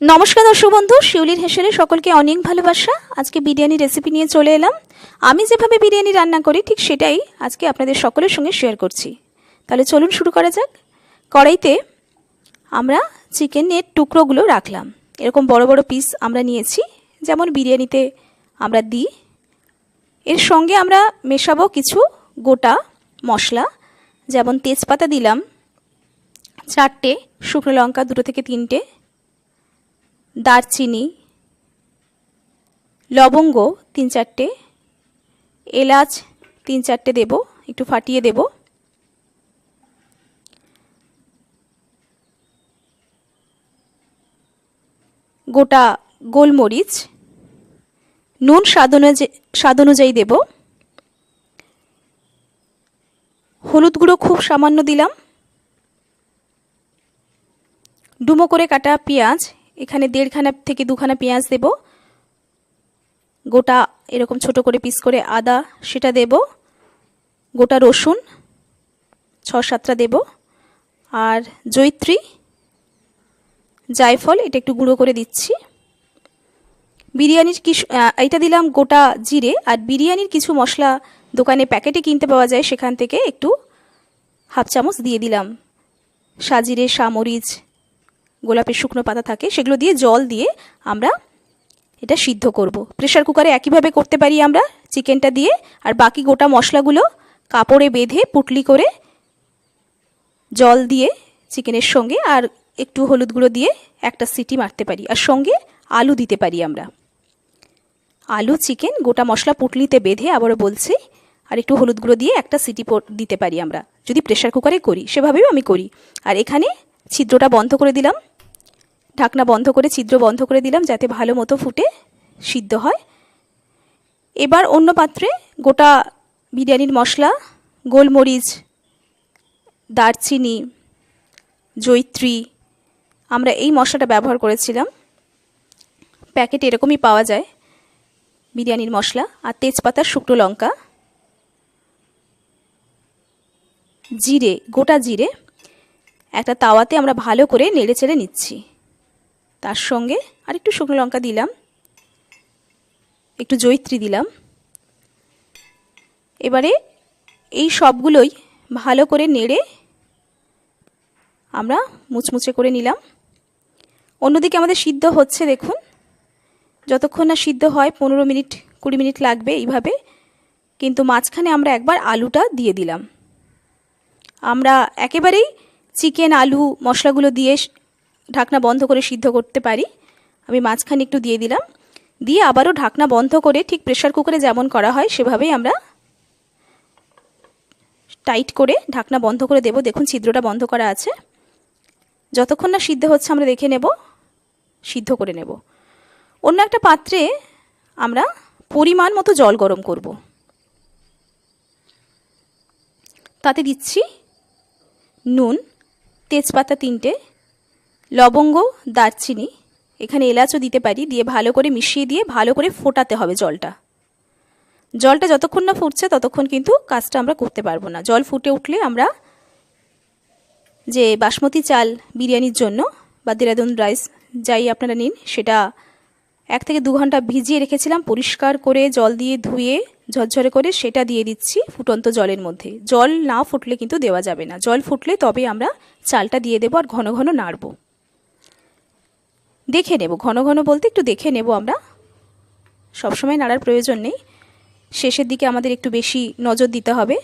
নমস্কার দর্শক বন্ধু, শিউলির হেসেলে সকলকে অনেক ভালোবাসা। আজকে বিরিয়ানি রেসিপি নিয়ে চলে এলাম। আমি যেভাবে বিরিয়ানি রান্না করি, ঠিক সেটাই আজকে আপনাদের সকলের সঙ্গে শেয়ার করছি। তাহলে চলুন শুরু করা যাক। কড়াইতে আমরা চিকেনের টুকরোগুলো রাখলাম। এরকম বড় বড় পিস আমরা নিয়েছি। যেমন বিরিয়ানিতে আমরা দিই। এর সঙ্গে আমরা মেশাবো কিছু গোটা মশলা। যেমন তেজপাতা দিলাম চারটে, শুকনো লঙ্কা দুটো থেকে তিনটে। দারচিনি, লবঙ্গ তিন চারটে, এলাচ তিন চারটে দেব, একটু ফাটিয়ে দেব। গোটা গোলমরিচ, নুন স্বাদ স্বাদ অনুযায়ী দেব। হলুদ গুঁড়ো খুব সামান্য দিলাম। ডুমো করে কাটা পেঁয়াজ এখানে দেড়খানা থেকে দুখানা পেঁয়াজ দেব। গোটা এরকম ছোট করে পিস করে আদা সেটা দেব। গোটা রসুন ছ সাতটা দেব। আর জৈত্রী জায়ফল, এটা একটু গুঁড়ো করে দিচ্ছি। বিরিয়ানির কিছু এটা দিলাম গোটা জিরে। আর বিরিয়ানির কিছু মশলা দোকানে প্যাকেটে কিনতে পাওয়া যায় সেখান থেকে একটু হাফ চামচ দিয়ে দিলাম। সাজিরে সামরিচ গোলাপের শুকনো পাতা থাকে, সেগুলো দিয়ে জল দিয়ে আমরা এটা সিদ্ধ করব। প্রেশার কুকারে একইভাবে করতে পারি আমরা চিকেনটা দিয়ে, আর বাকি গোটা মশলাগুলো কাপড়ে বেঁধে পুটলি করে জল দিয়ে চিকেনের সঙ্গে, আর একটু হলুদ গুঁড়ো দিয়ে একটা সিটি মারতে পারি, আর সঙ্গে আলু দিতে পারি আমরা। আলু, চিকেন, গোটা মশলা পুটলিতে বেঁধে আবারও বলছি, আর একটু হলুদ গুঁড়ো দিয়ে একটা সিটি দিতে পারি আমরা। যদি প্রেশার কুকারে করি, সেভাবেও আমি করি। আর এখানে ছিদ্রটা বন্ধ করে দিলাম। ঢাকনা বন্ধ করে, ছিদ্র বন্ধ করে দিলাম যাতে ভালো মতো ফুটে সিদ্ধ হয়। এবার অন্য পাত্রে গোটা বিরিয়ানির মশলা, গোলমরিচ, দারচিনি জৈত্রী আমরা এই মশলাটা ব্যবহার করেছিলাম। প্যাকেট এরকমই পাওয়া যায় বিরিয়ানির মশলা আর তেজপাতা, শুকনো লঙ্কা, জিরে, গোটা জিরে, একটা তাওয়াতে আমরা ভালো করে নেড়ে চেড়ে নিচ্ছি। তার সঙ্গে আর একটু শুকনো লঙ্কা দিলাম। একটু জৈত্রী দিলাম। এবারে এই সবগুলোই ভালো করে নেড়ে আমরা মুচমুচে করে নিলাম। অন্যদিকে আমাদের সিদ্ধ হচ্ছে, দেখুন। যতক্ষণ না সিদ্ধ হয়, পনেরো মিনিট, কুড়ি মিনিট লাগবে এইভাবে। কিন্তু মাঝখানে আমরা একবার আলুটা দিয়ে দিলাম। আমরা একেবারেই চিকেন, আলু, মশলাগুলো দিয়ে ঢাকনা বন্ধ করে সিদ্ধ করতে পারি। আমি মাঝখানে একটু দিয়ে দিলাম। দিয়ে আবারও ঢাকনা বন্ধ করে ঠিক প্রেশার কুকারে যেমন করা হয়, সেভাবেই আমরা টাইট করে ঢাকনা বন্ধ করে দেব। দেখুন ছিদ্রটা বন্ধ করা আছে। যতক্ষণ না সিদ্ধ হচ্ছে আমরা দেখে নেব, সিদ্ধ করে নেব। অন্য একটা পাত্রে আমরা পরিমাণ মতো জল গরম করব। তাতে দিচ্ছি নুন, তেজপাতা তিনটে লবঙ্গ, দারচিনি, এখানে এলাচও দিতে পারি, দিয়ে ভালো করে মিশিয়ে দিয়ে ভালো করে ফোটাতে হবে জলটা। জলটা যতক্ষণ না ফুটছে ততক্ষণ কিন্তু কাজটা আমরা করতে পারব না। জল ফুটে উঠলে আমরা যে বাসমতি চাল বিরিয়ানির জন্য বা দেরাদুন রাইস যাই আপনারা নিন, সেটা এক থেকে দু ঘণ্টা ভিজিয়ে রেখেছিলাম, পরিষ্কার করে জল দিয়ে ধুয়ে ঝরঝরে করে সেটা দিয়ে দিচ্ছি ফুটন্ত জলের মধ্যে। জল না ফুটলে কিন্তু দেওয়া যাবে না। জল ফুটলে তবে আমরা চালটা দিয়ে দেবো আর ঘন ঘন নাড়ব। দেখে নেব, ঘন ঘন বলতে একটু দেখে নেব আমরা। সবসময় নাড়ার প্রয়োজন নেই। শেষের দিকে আমাদের একটু বেশি নজর দিতে হবে।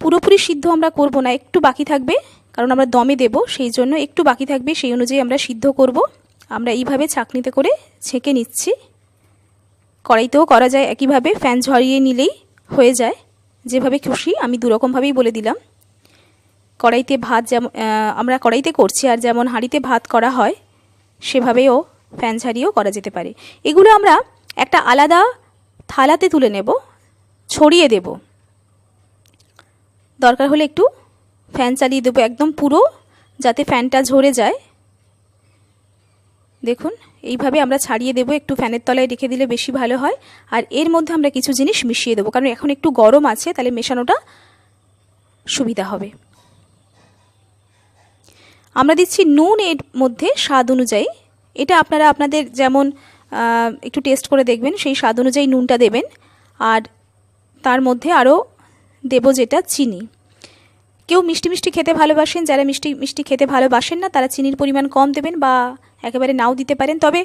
পুরোপুরি সিদ্ধ আমরা করব না, একটু বাকি থাকবে, কারণ আমরা দমে দেব, সেই জন্য একটু বাকি থাকবে, সেই অনুযায়ী আমরা সিদ্ধ করব। আমরা এইভাবে ছাঁকনিতে করে ছেঁকে নিচ্ছি। কড়াইতেও করা যায়, একইভাবে ফ্যান ঝরিয়ে নিলেই হয়ে যায়। যেভাবে খুশি, আমি দুরকমভাবেই বলে দিলাম। কড়াইতে ভাত যেমন আমরা কড়াইতে করছি আর যেমন হাঁড়িতে ভাত করা হয়, সেভাবেও ফ্যান ঝাড়িয়েও করা যেতে পারে। এগুলো আমরা একটা আলাদা থালাতে তুলে নেব, ছড়িয়ে দেব। দরকার হলে একটু ফ্যান চালিয়ে দেবো একদম পুরো, যাতে ফ্যানটা ঝরে যায়। দেখুন, এইভাবে আমরা ছাড়িয়ে দেবো, একটু ফ্যানের তলায় রেখে দিলে বেশি ভালো হয়। আর এর মধ্যে আমরা কিছু জিনিস মিশিয়ে দেবো, কারণ এখন একটু গরম আছে, তাহলে মেশানোটা সুবিধা হবে। আমরা দিচ্ছি নুন এর মধ্যে স্বাদ অনুযায়ী। এটা আপনারা আপনাদের যেমন একটু টেস্ট করে দেখবেন, সেই স্বাদ অনুযায়ী নুনটা দেবেন। আর তার মধ্যে আরও দেব যেটা, চিনি। কেউ মিষ্টি মিষ্টি খেতে ভালোবাসেন, যারা মিষ্টি মিষ্টি খেতে ভালোবাসেন না, তারা চিনির পরিমাণ কম দেবেন বা একেবারে নাও দিতে পারেন। তবে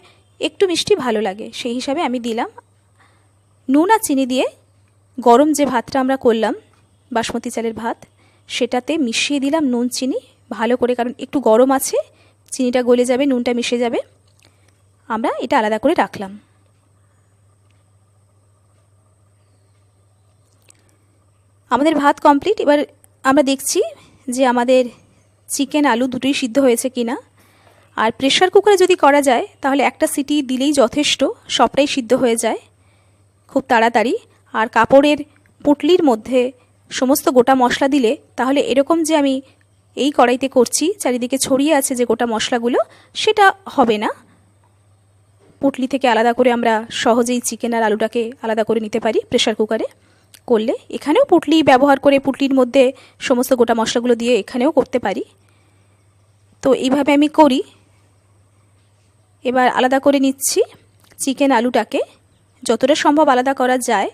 একটু মিষ্টি ভালো লাগে, সেই হিসাবে আমি দিলাম। নুন আর চিনি দিয়ে গরম যে ভাতটা আমরা করলাম, বাসমতি চালের ভাত, সেটাতে মিশিয়ে দিলাম নুন, চিনি। ভালো করে, কারণ একটু গরম আছে, চিনিটা গলে যাবে, নুনটা মিশে যাবে। আমরা এটা আলাদা করে রাখলাম। আমাদের ভাত কমপ্লিট। এবার আমরা দেখছি যে আমাদের চিকেন আলু দুটোই সিদ্ধ হয়েছে কিনা। আর প্রেশার কুকারে যদি করা যায়, তাহলে একটা সিটি দিলেই যথেষ্ট, সবটাই সিদ্ধ হয়ে যায়, খুব তাড়াতাড়ি। আর কাপড়ের পুটলির মধ্যে সমস্ত গোটা মশলা দিলে, তাহলে এরকম যে আমি এই কড়াইতে করছি, চারিদিকে ছড়িয়ে আছে যে গোটা মশলাগুলো, সেটা হবে না। পুটলি থেকে আলাদা করে আমরা সহজেই চিকেন আর আলুটাকে আলাদা করে নিতে পারি প্রেশার কুকারে করলে। এখানেও পুটলি ব্যবহার করে পুটলির মধ্যে সমস্ত গোটা মশলাগুলো দিয়ে এখানেও করতে পারি। তো এইভাবে আমি করি। এবার আলাদা করে নিচ্ছি চিকেন আলুটাকে। যতটা সম্ভব আলাদা করা যায়।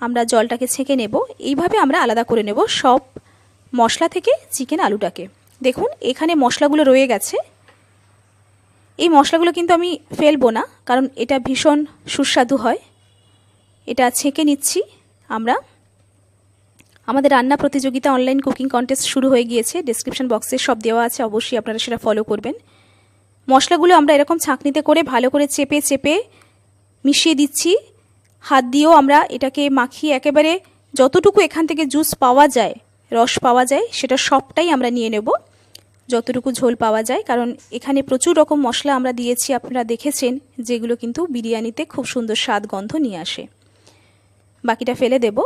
আমরা জলটাকে ছেঁকে নেব। এইভাবে আমরা আলাদা করে নেব সব মশলা থেকে চিকেন আলুটাকে। দেখুন, এখানে মশলাগুলো রয়ে গেছে। এই মশলাগুলো কিন্তু আমি ফেলব না, কারণ এটা ভীষণ সুস্বাদু হয়। এটা ছেঁকে নিচ্ছি আমরা। আমাদের রান্না প্রতিযোগিতা অনলাইন কুকিং কন্টেস্ট শুরু হয়ে গিয়েছে। ডিসক্রিপশন বক্সে সব দেওয়া আছে, অবশ্যই আপনারা সেটা ফলো করবেন। মশলাগুলো আমরা এরকম ছাঁকনিতে করে ভালো করে চেপে চেপে মিশিয়ে দিচ্ছি। হাত দিয়েও আমরা এটাকে মাখিয়ে একেবারে যতটুকু এখান থেকে জুস পাওয়া যায় রস পাওয়া যায়, সেটা সবটাই আমরা নিয়ে নেব। যতটুকু ঝোল পাওয়া যায়, কারণ এখানে প্রচুর রকম মশলা আমরা দিয়েছি, আপনারা দেখেছেন, যেগুলো কিন্তু বিরিয়ানিতে খুব সুন্দর স্বাদ গন্ধ নিয়ে আসে। বাকিটা ফেলে দেব।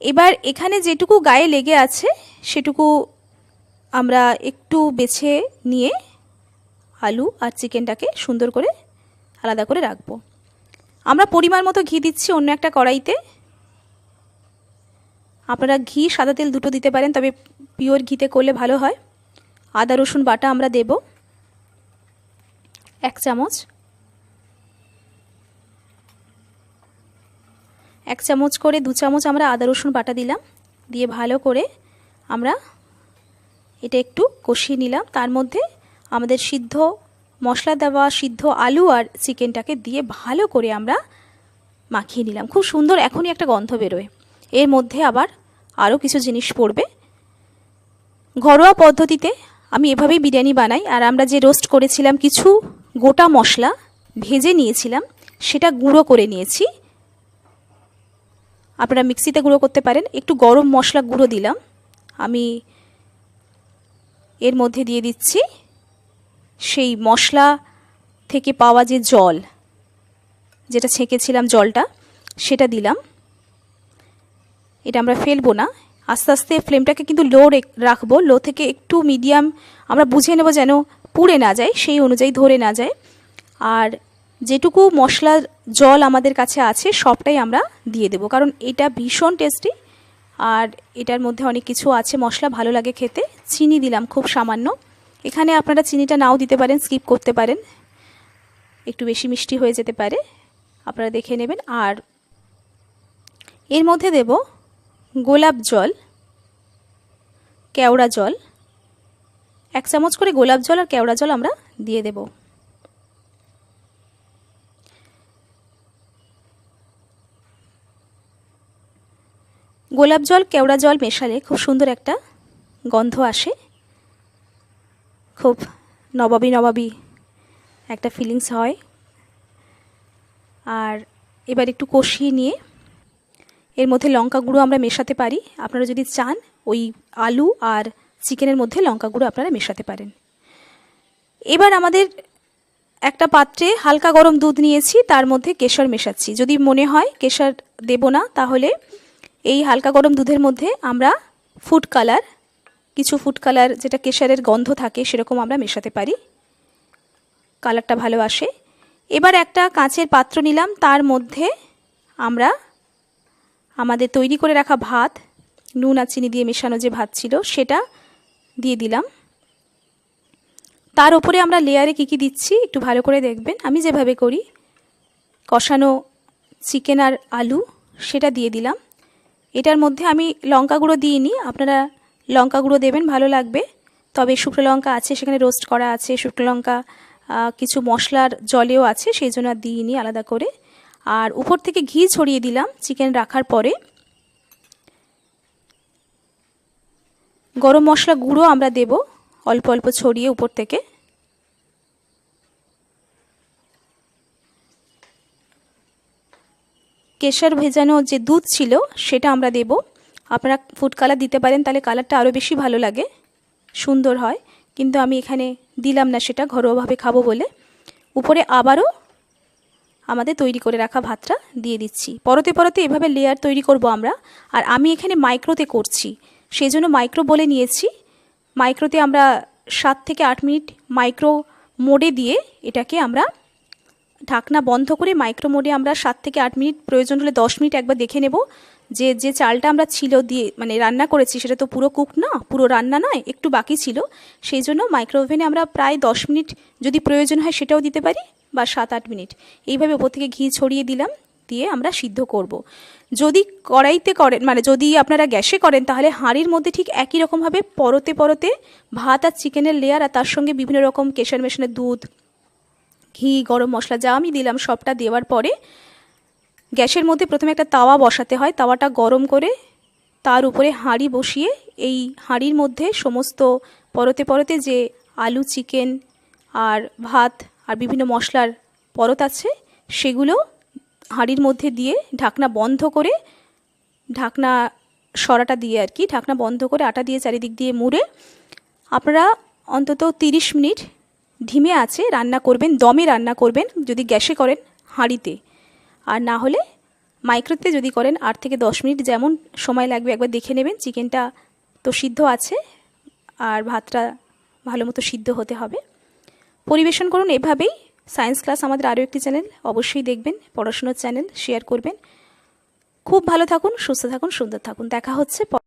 এবার এখানে যেটুকু গায়ে লেগে আছে, সেটুকু আমরা একটু বেছে নিয়ে আলু আর চিকেনটাকে সুন্দর করে আলাদা করে রাখব। আমরা পরিমাণ মতো ঘি দিচ্ছি অন্য একটা কড়াইতে। আপনারা ঘি, সাদা তেল দুটো দিতে পারেন, তবে পিওর ঘিতে করলে ভালো হয়। আদা, রসুন, বাটা আমরা দেব। এক চামচ। এক চামচ করে দু চামচ আমরা আদা, রসুন, বাটা দিলাম। দিয়ে ভালো করে আমরা এটা একটু কষিয়ে নিলাম। তার মধ্যে আমাদের সিদ্ধ মশলা দেওয়া সিদ্ধ আলু আর চিকেনটাকে দিয়ে ভালো করে আমরা মাখিয়ে নিলাম। খুব সুন্দর, এখনই একটা গন্ধ বেরোয়। এর মধ্যে আবার আরও কিছু জিনিস পড়বে। ঘরোয়া পদ্ধতিতে আমি এভাবেই বিরিয়ানি বানাই, আর আমরা যে রোস্ট করেছিলাম কিছু গোটা মশলা ভেজে নিয়েছিলাম, সেটা গুঁড়ো করে নিয়েছি। আপনারা মিক্সিতে গুঁড়ো করতে পারেন। একটু গরম মশলা গুঁড়ো দিলাম। আমি এর মধ্যে দিয়ে দিচ্ছি সেই মশলা থেকে পাওয়া যে জল, যেটা ছেঁকেছিলাম জলটা, সেটা দিলাম। এটা আমরা ফেলব না। আস্তে আস্তে ফ্লেমটাকে কিন্তু লো রাখব। লো থেকে একটু মিডিয়াম আমরা বুঝে নেব যেন পুড়ে না যায়, সেই অনুযায়ী ধরে না যায়। আর যেটুকু মশলার জল আমাদের কাছে আছে, সবটাই আমরা দিয়ে দেবো। কারণ এটা ভীষণ টেস্টি আর এটার মধ্যে অনেক কিছু আছে। মশলা ভালো লাগে খেতে। চিনি দিলাম খুব সামান্য। এখানে আপনারা চিনিটা নাও দিতে পারেন স্কিপ করতে পারেন। একটু বেশি মিষ্টি হয়ে যেতে পারে। আপনারা দেখে নেবেন। আর এর মধ্যে দেব গোলাপ জল, কেওড়া জল, এক চামচ করে গোলাপ জল আর কেওড়া জল আমরা দিয়ে দেব। গোলাপ জল, কেওড়া জল মেশালে খুব সুন্দর একটা গন্ধ আসে। খুব নবাবী নবাবী একটা ফিলিংস হয়। আর এবার একটু কষিয়ে নিয়ে এর মধ্যে লঙ্কা গুঁড়ো আমরা মেশাতে পারি। আপনারা যদি চান, ওই আলু আর চিকেনের মধ্যে লঙ্কা গুঁড়ো আপনারা মেশাতে পারেন। এবার আমাদের একটা পাত্রে হালকা গরম দুধ নিয়েছি, তার মধ্যে কেশর মেশাচ্ছি। যদি মনে হয় কেশর দেব না, তাহলে এই হালকা গরম দুধের মধ্যে আমরা ফুড কালার, কিছু ফুড কালার যেটা কেশরের গন্ধ থাকে, সেরকম আমরা মেশাতে পারি। কালারটা ভালো আসে। এবার একটা কাঁচের পাত্র নিলাম, তার মধ্যে আমরা আমাদের তৈরি করে রাখা ভাত, নুন আর চিনি দিয়ে মেশানো যে ভাত ছিল, সেটা দিয়ে দিলাম। তার উপরে আমরা লেয়ারে কী কী দিচ্ছি একটু ভালো করে দেখবেন। আমি যেভাবে করি, কষানো চিকেন আর আলু, সেটা দিয়ে দিলাম। এটার মধ্যে আমি লঙ্কা গুঁড়ো দিইনি, আপনারা লঙ্কা গুঁড়ো দেবেন, ভালো লাগবে। তবে শুকনো লঙ্কা আছে, সেখানে রোস্ট করা আছে, শুকনো লঙ্কা কিছু মশলার জলেও আছে, সেই জন্য আর দিইনি আলাদা করে। আর উপর থেকে ঘি ছড়িয়ে দিলাম চিকেন রাখার পরে। গরম মশলা গুঁড়ো আমরা দেব অল্প অল্প ছড়িয়ে উপর থেকে। কেশর ভেজানো যে দুধ ছিল সেটা আমরা দেব। আপনারা ফুড কালার দিতে পারেন, তাহলে কালারটা আরও বেশি ভালো লাগে। সুন্দর হয়। কিন্তু আমি এখানে দিলাম না সেটা, ঘরোয়াভাবে খাব বলে। উপরে আবারও আমাদের তৈরি করে রাখা ভাতটা দিয়ে দিচ্ছি। পরতে পরতে এভাবে লেয়ার তৈরি করব আমরা। আর আমি এখানে মাইক্রোতে করছি। সেই জন্য মাইক্রো বলে নিয়েছি। মাইক্রোতে আমরা সাত থেকে আট মিনিট মাইক্রো মোডে দিয়ে এটাকে আমরা ঢাকনা বন্ধ করে মাইক্রো মোডে আমরা সাত থেকে আট মিনিট, প্রয়োজন হলে দশ মিনিট একবার দেখে নেব। যে যে চালটা আমরা ছিল দিয়ে মানে রান্না করেছি সেটা তো পুরো কুক না, পুরো রান্না নয়, একটু বাকি ছিল সেই জন্য মাইক্রো ওভেনে আমরা প্রায় দশ মিনিট যদি প্রয়োজন হয় সেটাও দিতে পারি বা সাত আট মিনিট এইভাবে ওপর থেকে ঘি ছড়িয়ে দিলাম, দিয়ে আমরা সিদ্ধ করব। যদি কড়াইতে করেন মানে যদি আপনারা গ্যাসে করেন, তাহলে হাঁড়ির মধ্যে ঠিক একই রকমভাবে পরতে পরতে ভাত আর চিকেনের লেয়ার আর তার সঙ্গে বিভিন্ন রকম কেশর মেশানের দুধ, ঘি, গরম মশলা যা আমি দিলাম সবটা দেওয়ার পরে গ্যাসের মধ্যে প্রথমে একটা তাওয়া বসাতে হয়। তাওয়াটা গরম করে তার উপরে হাঁড়ি বসিয়ে এই হাঁড়ির মধ্যে সমস্ত পরতে পরতে যে আলু, চিকেন আর ভাত আর বিভিন্ন মশলার পরত আছে, সেগুলো হাঁড়ির মধ্যে দিয়ে ঢাকনা বন্ধ করে ঢাকনা সরাটা দিয়ে আর কি, ঢাকনা বন্ধ করে আটা দিয়ে চারিদিক দিয়ে মুড়ে আপনারা অন্তত তিরিশ মিনিট ধিমে আছে, রান্না করবেন, দমে রান্না করবেন যদি গ্যাসে করেন হাঁড়িতে। আর না হলে মাইক্রোতে যদি করেন আট থেকে দশ মিনিট যেমন সময় লাগবে একবার দেখে নেবেন, চিকেনটা তো সিদ্ধ আছে আর ভাতটা ভালো মতো সিদ্ধ হতে হবে। পরিবেশন করুন এভাবেই। সায়েন্স ক্লাস আমাদের আরও একটি চ্যানেল, অবশ্যই দেখবেন, পড়াশুনোর চ্যানেল, শেয়ার করবেন। খুব ভালো থাকুন, সুস্থ থাকুন, সুন্দর থাকুন। দেখা হচ্ছে